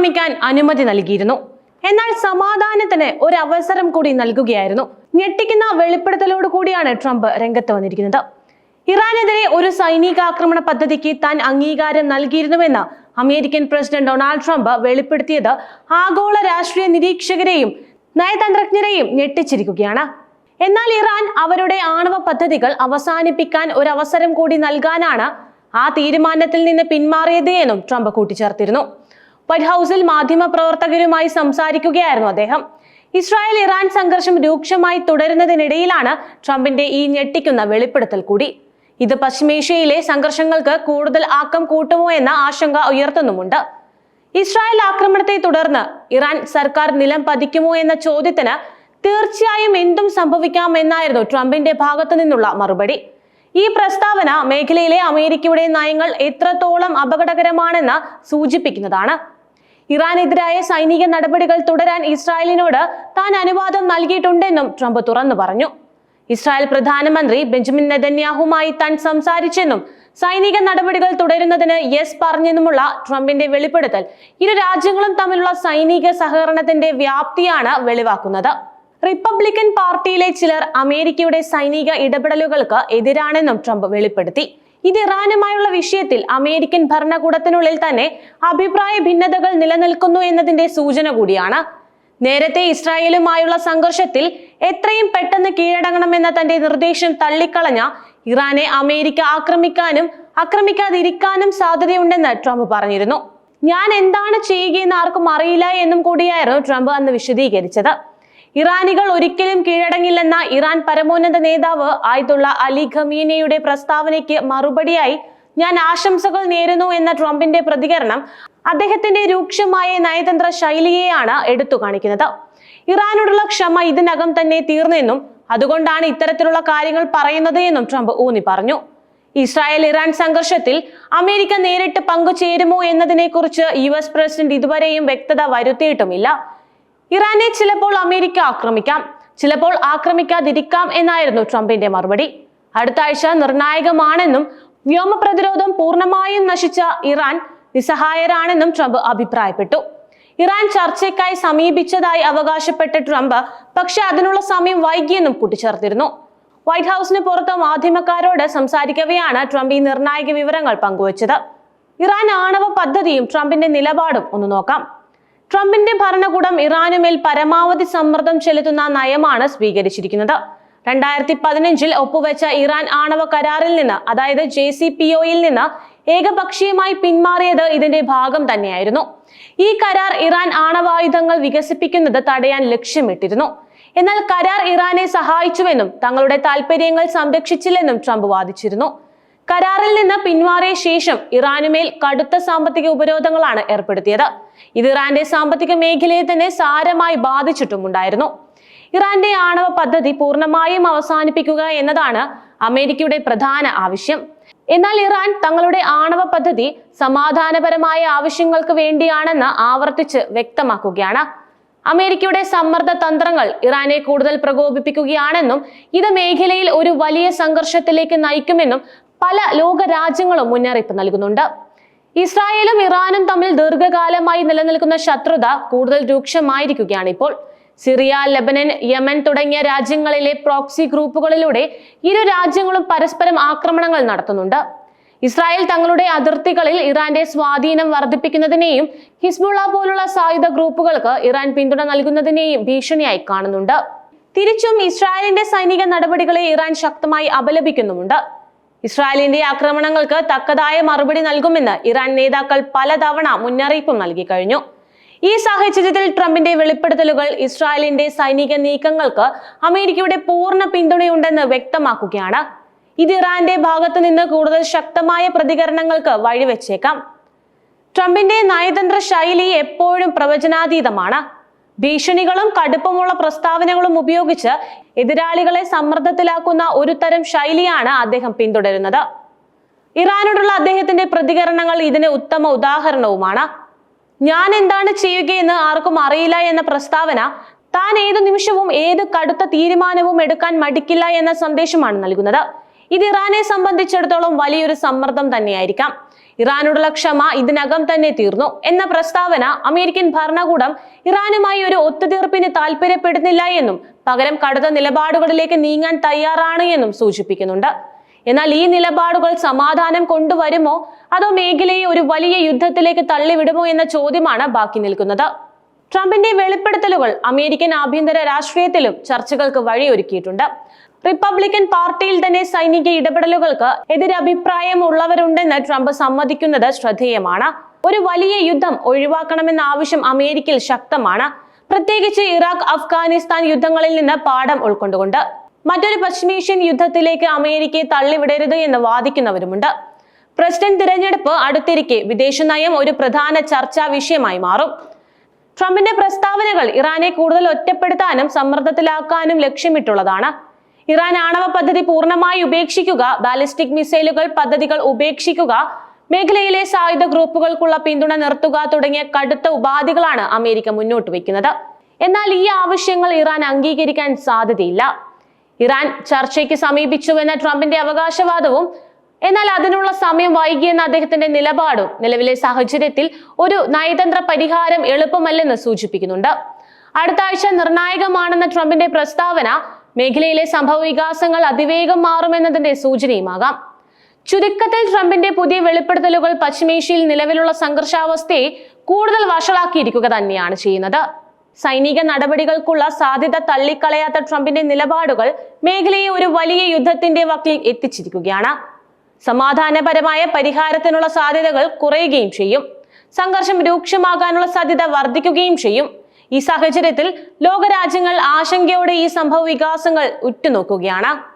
ആക്രമിക്കാൻ അനുമതി നൽകിയിരുന്നു. എന്നാൽ സമാധാനത്തിന് ഒരു അവസരം കൂടി നൽകുകയായിരുന്നു. ഞെട്ടിക്കുന്ന വെളിപ്പെടുത്തലോട് കൂടിയാണ് ട്രംപ് രംഗത്ത് വന്നിരിക്കുന്നത്. ഇറാനെതിരെ ഒരു സൈനികാക്രമണ പദ്ധതിക്ക് താൻ അംഗീകാരം നൽകിയിരുന്നുവെന്ന് അമേരിക്കൻ പ്രസിഡന്റ് ഡൊണാൾഡ് ട്രംപ് വെളിപ്പെടുത്തിയത് ആഗോള രാഷ്ട്രീയ നിരീക്ഷകരെയും നയതന്ത്രജ്ഞരെയും ഞെട്ടിച്ചിരിക്കുകയാണ്. എന്നാൽ ഇറാൻ അവരുടെ ആണവ പദ്ധതികൾ അവസാനിപ്പിക്കാൻ ഒരു അവസരം കൂടി നൽകാനാണ് ആ തീരുമാനത്തിൽ നിന്ന് പിന്മാറിയത് എന്നും ട്രംപ് കൂട്ടിച്ചേർത്തിരുന്നു. വൈറ്റ് ഹൗസിൽ മാധ്യമപ്രവർത്തകരുമായി സംസാരിക്കുകയായിരുന്നു അദ്ദേഹം. ഇസ്രായേൽ ഇറാൻ സംഘർഷം രൂക്ഷമായി തുടരുന്നതിനിടയിലാണ് ട്രംപിന്റെ ഈ ഞെട്ടിക്കുന്ന വെളിപ്പെടുത്തൽ കൂടി. ഇത് പശ്ചിമേഷ്യയിലെ സംഘർഷങ്ങൾക്ക് കൂടുതൽ ആക്കം കൂട്ടുമോ എന്ന ആശങ്ക ഉയർത്തുന്നുമുണ്ട്. ഇസ്രായേൽ ആക്രമണത്തെ തുടർന്ന് ഇറാൻ സർക്കാർ നിലം പതിക്കുമോ എന്ന ചോദ്യത്തിന് തീർച്ചയായും എന്തും സംഭവിക്കാമെന്നായിരുന്നു ട്രംപിന്റെ ഭാഗത്തു നിന്നുള്ള മറുപടി. ഈ പ്രസ്താവന മേഖലയിലെ അമേരിക്കയുടെ നയങ്ങൾ എത്രത്തോളം അപകടകരമാണെന്ന് സൂചിപ്പിക്കുന്നതാണ്. ഇറാനെതിരായ സൈനിക നടപടികൾ തുടരാൻ ഇസ്രായേലിനോട് താൻ അനുവാദം നൽകിയിട്ടുണ്ടെന്നും ട്രംപ് തുറന്നു പറഞ്ഞു. ഇസ്രായേൽ പ്രധാനമന്ത്രി ബെഞ്ചമിൻ നെതന്യാഹുമായി താൻ സംസാരിച്ചെന്നും സൈനിക നടപടികൾ തുടരുന്നതിന് യെസ് പറഞ്ഞെന്നുമുള്ള ട്രംപിന്റെ വെളിപ്പെടുത്തൽ ഇരു രാജ്യങ്ങളും തമ്മിലുള്ള സൈനിക സഹകരണത്തിന്റെ വ്യാപ്തിയാണ് വെളിവാക്കുന്നത്. റിപ്പബ്ലിക്കൻ പാർട്ടിയിലെ ചിലർ അമേരിക്കയുടെ സൈനിക ഇടപെടലുകൾക്ക് എതിരാണെന്നും ട്രംപ് വെളിപ്പെടുത്തി. ഇത് ഇറാനുമായുള്ള വിഷയത്തിൽ അമേരിക്കൻ ഭരണകൂടത്തിനുള്ളിൽ തന്നെ അഭിപ്രായ ഭിന്നതകൾ നിലനിൽക്കുന്നു എന്നതിന്റെ സൂചന കൂടിയാണ്. നേരത്തെ ഇസ്രായേലുമായുള്ള സംഘർഷത്തിൽ എത്രയും പെട്ടെന്ന് കീഴടങ്ങണമെന്ന തന്റെ നിർദ്ദേശം തള്ളിക്കളഞ്ഞ ഇറാനെ അമേരിക്ക ആക്രമിക്കാനും ആക്രമിക്കാതിരിക്കാനും സാധ്യതയുണ്ടെന്ന് ട്രംപ് പറഞ്ഞിരുന്നു. ഞാൻ എന്താണ് ചെയ്യുകയെന്ന് ആർക്കും അറിയില്ല എന്നും കൂടിയായിരുന്നു ട്രംപ് അന്ന് വിശദീകരിച്ചത്. ഇറാനികൾ ഒരിക്കലും കീഴടങ്ങില്ലെന്ന ഇറാൻ പരമോന്നത നേതാവ് ആയതുള്ള അലി ഖമീനയുടെ പ്രസ്താവനയ്ക്ക് മറുപടിയായി ഞാൻ ആശംസകൾ നേരുന്നു എന്ന ട്രംപിന്റെ പ്രതികരണം അദ്ദേഹത്തിന്റെ രൂക്ഷമായ നയതന്ത്ര ശൈലിയെയാണ് എടുത്തു കാണിക്കുന്നത്. ഇറാനോടുള്ള ക്ഷമ ഇതിനകം തന്നെ തീർന്നെന്നും അതുകൊണ്ടാണ് ഇത്തരത്തിലുള്ള കാര്യങ്ങൾ പറയുന്നത് എന്നും ട്രംപ് ഊന്നി പറഞ്ഞു. ഇസ്രായേൽ ഇറാൻ സംഘർഷത്തിൽ അമേരിക്ക നേരിട്ട് പങ്കുചേരുമോ എന്നതിനെക്കുറിച്ച് യു എസ് പ്രസിഡന്റ് ഇതുവരെയും വ്യക്തത വരുത്തിയിട്ടുമില്ല. ഇറാനെ ചിലപ്പോൾ അമേരിക്ക ആക്രമിക്കാം ചിലപ്പോൾ ആക്രമിക്കാതിരിക്കാം എന്നായിരുന്നു ട്രംപിന്റെ മറുപടി. അടുത്ത ആഴ്ച നിർണായകമാണെന്നും വ്യോമ പ്രതിരോധം പൂർണമായും നശിച്ച ഇറാൻ നിസ്സഹായരാണെന്നും ട്രംപ് അഭിപ്രായപ്പെട്ടു. ഇറാൻ ചർച്ചയ്ക്കായി സമീപിച്ചതായി അവകാശപ്പെട്ട ട്രംപ് പക്ഷെ അതിനുള്ള സമയം വൈകിയെന്നും കൂട്ടിച്ചേർത്തിരുന്നു. വൈറ്റ് ഹൗസിന് പുറത്ത് മാധ്യമക്കാരോട് സംസാരിക്കവെയാണ് ട്രംപ് ഈ നിർണായക വിവരങ്ങൾ പങ്കുവച്ചത്. ഇറാൻ ആണവ പദ്ധതിയും ട്രംപിന്റെ നിലപാടും ഒന്ന് നോക്കാം. ട്രംപിന്റെ ഭരണകൂടം ഇറാനുമേൽ പരമാവധി സമ്മർദ്ദം ചെലുത്തുന്ന നയമാണ് സ്വീകരിച്ചിരിക്കുന്നത്. രണ്ടായിരത്തി പതിനഞ്ചിൽ ഒപ്പുവെച്ച ഇറാൻ ആണവ കരാറിൽ നിന്ന് അതായത് ജെ സി പി ഒയിൽ നിന്ന് ഏകപക്ഷീയമായി പിന്മാറിയത് ഇതിന്റെ ഭാഗം തന്നെയായിരുന്നു. ഈ കരാർ ഇറാൻ ആണവായുധങ്ങൾ വികസിപ്പിക്കുന്നത് തടയാൻ ലക്ഷ്യമിട്ടിരുന്നു. എന്നാൽ കരാർ ഇറാനെ സഹായിച്ചുവെന്നും തങ്ങളുടെ താൽപര്യങ്ങൾ സംരക്ഷിച്ചില്ലെന്നും ട്രംപ് വാദിച്ചിരുന്നു. കരാറിൽ നിന്ന് പിന്മാറിയ ശേഷം ഇറാനുമേൽ കടുത്ത സാമ്പത്തിക ഉപരോധങ്ങളാണ് ഏർപ്പെടുത്തിയത്. ഇത് ഇറാന്റെ സാമ്പത്തിക മേഖലയെ തന്നെ സാരമായി ബാധിച്ചിട്ടുമുണ്ടായിരുന്നു. ഇറാന്റെ ആണവ പദ്ധതി പൂർണമായും അവസാനിപ്പിക്കുക എന്നതാണ് അമേരിക്കയുടെ പ്രധാന ആവശ്യം. എന്നാൽ ഇറാൻ തങ്ങളുടെ ആണവ പദ്ധതി സമാധാനപരമായ ആവശ്യങ്ങൾക്ക് വേണ്ടിയാണെന്ന് ആവർത്തിച്ച് വ്യക്തമാക്കുകയാണ്. അമേരിക്കയുടെ സമ്മർദ്ദ തന്ത്രങ്ങൾ ഇറാനെ കൂടുതൽ പ്രകോപിപ്പിക്കുകയാണെന്നും ഇത് മേഖലയിൽ ഒരു വലിയ സംഘർഷത്തിലേക്ക് നയിക്കുമെന്നും പല ലോക രാജ്യങ്ങളും മുന്നറിയിപ്പ് നൽകുന്നുണ്ട്. ഇസ്രായേലും ഇറാനും തമ്മിൽ ദീർഘകാലമായി നിലനിൽക്കുന്ന ശത്രുത കൂടുതൽ രൂക്ഷമായിരിക്കുകയാണ് ഇപ്പോൾ. സിറിയ ലബനൻ യമൻ തുടങ്ങിയ രാജ്യങ്ങളിലെ പ്രോക്സി ഗ്രൂപ്പുകളിലൂടെ ഇരു രാജ്യങ്ങളും പരസ്പരം ആക്രമണങ്ങൾ നടത്തുന്നുണ്ട്. ഇസ്രായേൽ തങ്ങളുടെ അതിർത്തികളിൽ ഇറാന്റെ സ്വാധീനം വർദ്ധിപ്പിക്കുന്നതിനെയും ഹിസ്ബുള്ള പോലുള്ള സായുധ ഗ്രൂപ്പുകൾക്ക് ഇറാൻ പിന്തുണ നൽകുന്നതിനെയും ഭീഷണിയായി കാണുന്നുണ്ട്. തിരിച്ചും ഇസ്രായേലിന്റെ സൈനിക നടപടികളെ ഇറാൻ ശക്തമായി അപലപിക്കുന്നുമുണ്ട്. ഇസ്രായേലിന്റെ ആക്രമണങ്ങൾക്ക് തക്കതായ മറുപടി നൽകുമെന്ന് ഇറാൻ നേതാക്കൾ പലതവണ മുന്നറിയിപ്പും നൽകി കഴിഞ്ഞു. ഈ സാഹചര്യത്തിൽ ട്രംപിന്റെ വെളിപ്പെടുത്തലുകൾ ഇസ്രായേലിന്റെ സൈനിക നീക്കങ്ങൾക്ക് അമേരിക്കയുടെ പൂർണ പിന്തുണയുണ്ടെന്ന് വ്യക്തമാക്കുകയാണ്. ഇത് ഇറാന്റെ ഭാഗത്തു നിന്ന് കൂടുതൽ ശക്തമായ പ്രതികരണങ്ങൾക്ക് വഴിവെച്ചേക്കാം. ട്രംപിന്റെ നയതന്ത്ര ശൈലി എപ്പോഴും പ്രവചനാതീതമാണ്. ഭീഷണികളും കടുപ്പമുള്ള പ്രസ്താവനകളും ഉപയോഗിച്ച് എതിരാളികളെ സമ്മർദ്ദത്തിലാക്കുന്ന ഒരു തരം ശൈലിയാണ് അദ്ദേഹം പിന്തുടരുന്നത്. ഇറാനോടുള്ള അദ്ദേഹത്തിന്റെ പ്രതികരണങ്ങൾ ഇതിന് ഉത്തമ ഉദാഹരണവുമാണ്. ഞാൻ എന്താണ് ചെയ്യുകയെന്ന് ആർക്കും അറിയില്ല എന്ന പ്രസ്താവന താൻ ഏതു നിമിഷവും ഏത് കടുത്ത തീരുമാനവും എടുക്കാൻ മടിക്കില്ല എന്ന സന്ദേശമാണ് നൽകുന്നത്. ഇത് ഇറാനെ സംബന്ധിച്ചിടത്തോളം വലിയൊരു സമ്മർദ്ദം തന്നെയായിരിക്കാം. ഇറാനോടുള്ള ക്ഷമ ഇതിനകം തന്നെ തീർന്നു എന്ന പ്രസ്താവന അമേരിക്കൻ ഭരണകൂടം ഇറാനുമായി ഒരു ഒത്തുതീർപ്പിന് താല്പര്യപ്പെടുന്നില്ല എന്നും പകരം കടുത്ത നിലപാടുകളിലേക്ക് നീങ്ങാൻ തയ്യാറാണ് എന്നും സൂചിപ്പിക്കുന്നുണ്ട്. എന്നാൽ ഈ നിലപാടുകൾ സമാധാനം കൊണ്ടുവരുമോ? അതോ മേഖലയെ ഒരു വലിയ യുദ്ധത്തിലേക്ക് തള്ളിവിടുമോ എന്ന ചോദ്യമാണ് ബാക്കി നിൽക്കുന്നത്. ട്രംപിന്റെ വെളിപ്പെടുത്തലുകൾ അമേരിക്കൻ ആഭ്യന്തര രാഷ്ട്രീയത്തിലും ചർച്ചകൾക്ക് വഴിയൊരുക്കിയിട്ടുണ്ട്. റിപ്പബ്ലിക്കൻ പാർട്ടിയിൽ തന്നെ സൈനിക ഇടപെടലുകൾക്ക് എതിരഭിപ്രായമുള്ളവരുണ്ടെന്ന് ട്രംപ് സമ്മതിക്കുന്നത് ശ്രദ്ധേയമാണ്. ഒരു വലിയ യുദ്ധം ഒഴിവാക്കണമെന്ന ആവശ്യം അമേരിക്കയിൽ ശക്തമാണ്. പ്രത്യേകിച്ച് ഇറാഖ് അഫ്ഗാനിസ്ഥാൻ യുദ്ധങ്ങളിൽ നിന്ന് പാഠം ഉൾക്കൊണ്ടുകൊണ്ട്. മറ്റൊരു പശ്ചിമേഷ്യൻ യുദ്ധത്തിലേക്ക് അമേരിക്കയെ തള്ളിവിടരുത് എന്ന് വാദിക്കുന്നവരുമുണ്ട്. പ്രസിഡന്റ് തിരഞ്ഞെടുപ്പ് അടുത്തിരിക്കെ വിദേശ നയം ഒരു പ്രധാന ചർച്ചാ വിഷയമായി മാറും. ട്രംപിന്റെ പ്രസ്താവനകൾ ഇറാനെ കൂടുതൽ ഒറ്റപ്പെടുത്താനും സമ്മർദ്ദത്തിലാക്കാനും ലക്ഷ്യമിട്ടുള്ളതാണ്. ഇറാൻ ആണവ പദ്ധതി പൂർണമായി ഉപേക്ഷിക്കുക ബാലിസ്റ്റിക് മിസൈലുകൾ പദ്ധതികൾ ഉപേക്ഷിക്കുക മേഖലയിലെ സായുധ ഗ്രൂപ്പുകൾക്കുള്ള പിന്തുണ നിർത്തുക തുടങ്ങിയ കടുത്ത ഉപാധികളാണ് അമേരിക്ക മുന്നോട്ട് വയ്ക്കുന്നത്. എന്നാൽ ഈ ആവശ്യങ്ങൾ ഇറാൻ അംഗീകരിക്കാൻ സാധ്യതയില്ല. ഇറാൻ ചർച്ചയ്ക്ക് സമീപിച്ചുവെന്ന ട്രംപിന്റെ അവകാശവാദവും എന്നാൽ അതിനുള്ള സമയം വൈകിയെന്ന അദ്ദേഹത്തിന്റെ നിലപാടും നിലവിലെ സാഹചര്യത്തിൽ ഒരു നയതന്ത്ര പരിഹാരം എളുപ്പമല്ലെന്ന് സൂചിപ്പിക്കുന്നുണ്ട്. അടുത്ത ആഴ്ച നിർണായകമാണെന്ന ട്രംപിന്റെ പ്രസ്താവന മേഖലയിലെ സംഭവ വികാസങ്ങൾ അതിവേഗം മാറുമെന്നതിന്റെ സൂചനയുമാകാം. ചുരുക്കത്തിൽ ട്രംപിന്റെ പുതിയ വെളിപ്പെടുത്തലുകൾ പശ്ചിമേഷ്യയിൽ നിലവിലുള്ള സംഘർഷാവസ്ഥയെ കൂടുതൽ വഷളാക്കിയിരിക്കുക തന്നെയാണ് ചെയ്യുന്നത്. സൈനിക നടപടികൾക്കുള്ള സാധ്യത തള്ളിക്കളയാത്ത ട്രംപിന്റെ നിലപാടുകൾ മേഖലയെ ഒരു വലിയ യുദ്ധത്തിന്റെ വക്കിൽ എത്തിച്ചിരിക്കുകയാണ്. സമാധാനപരമായ പരിഹാരത്തിനുള്ള സാധ്യതകൾ കുറയുകയും ചെയ്യും. സംഘർഷം രൂക്ഷമാകാനുള്ള സാധ്യത വർദ്ധിക്കുകയും ചെയ്യും. ഈ സാഹചര്യത്തിൽ ലോകരാജ്യങ്ങൾ ആശങ്കയോടെ ഈ സംഭവ വികാസങ്ങൾ ഉറ്റുനോക്കുകയാണ്.